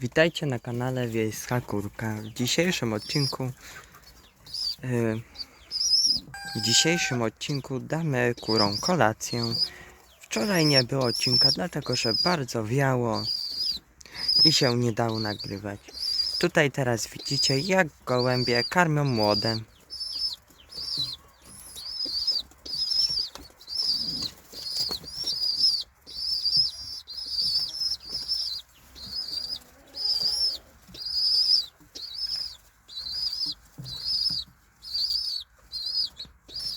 Witajcie na kanale Wiejska Kurka. W dzisiejszym odcinku yy, w dzisiejszym odcinku damy kurom kolację. Wczoraj nie było odcinka, dlatego że bardzo wiało i się nie dało nagrywać. Tutaj teraz widzicie jak gołębie karmią młode.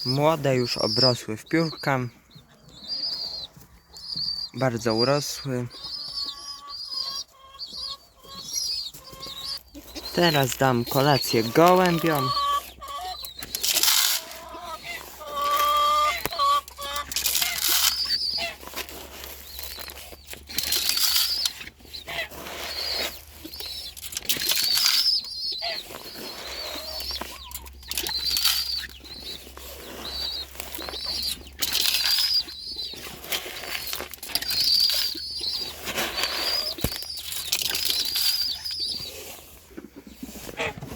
Młode już obrosły w piórka. Bardzo urosły. Teraz dam kolację gołębiom.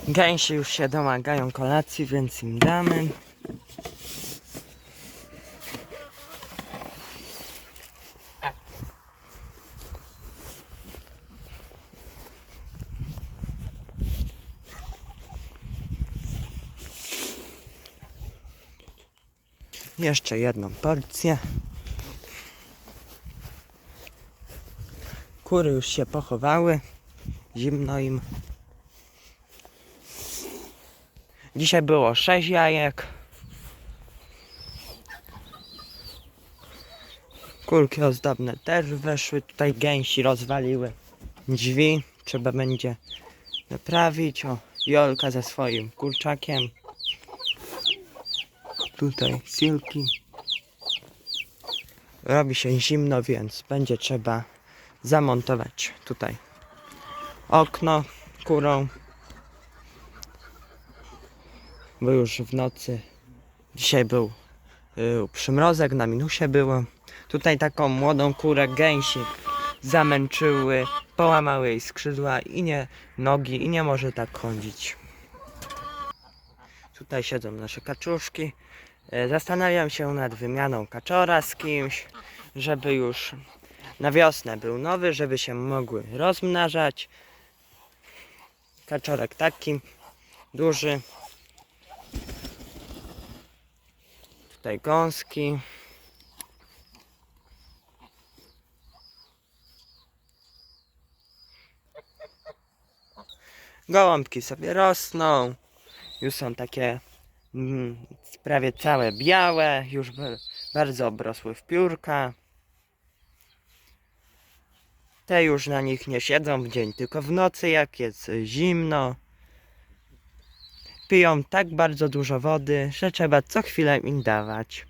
Gęsi już się domagają kolacji, więc im damy. Jeszcze jedną porcję. Kury już się pochowały. Zimno im. Dzisiaj było 6 jajek. Kulki ozdobne też weszły. Tutaj gęsi rozwaliły drzwi. Trzeba będzie naprawić. O, Jolka ze swoim kurczakiem. Tutaj silki. Robi się zimno, więc będzie trzeba zamontować tutaj okno kurą bo już w nocy dzisiaj był y, przymrozek, na minusie było. Tutaj taką młodą kurę gęsi zamęczyły, połamały jej skrzydła i nie nogi i nie może tak chodzić. Tutaj siedzą nasze kaczuszki. Y, Zastanawiam się nad wymianą kaczora z kimś, żeby już na wiosnę był nowy, żeby się mogły rozmnażać. Kaczorek taki duży, Tutaj gąski. Gołąbki sobie rosną. Już są takie mm, prawie całe białe. Już ba- bardzo obrosły w piórka. Te już na nich nie siedzą w dzień, tylko w nocy, jak jest zimno piją tak bardzo dużo wody, że trzeba co chwilę im dawać.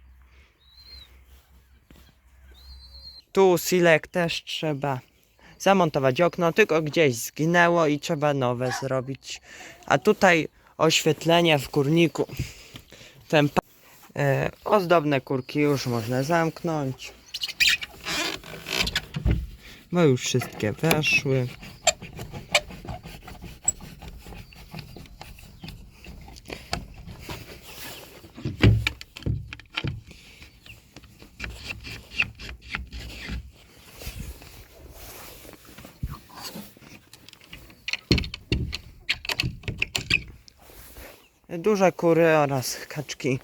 Tu silek też trzeba zamontować okno, tylko gdzieś zginęło i trzeba nowe zrobić. A tutaj oświetlenie w kurniku. Ten e, ozdobne kurki już można zamknąć. Bo już wszystkie weszły. Duże kury oraz kaczki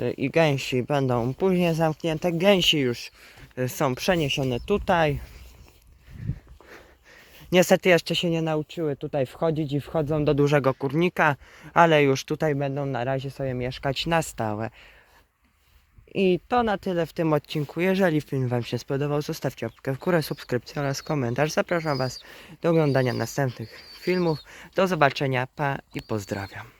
y, i gęsi będą później zamknięte. Gęsi już y, są przeniesione tutaj. Niestety jeszcze się nie nauczyły tutaj wchodzić i wchodzą do dużego kurnika, ale już tutaj będą na razie sobie mieszkać na stałe. I to na tyle w tym odcinku. Jeżeli film Wam się spodobał, zostawcie łapkę w górę, subskrypcję oraz komentarz. Zapraszam Was do oglądania następnych filmów. Do zobaczenia, pa i pozdrawiam.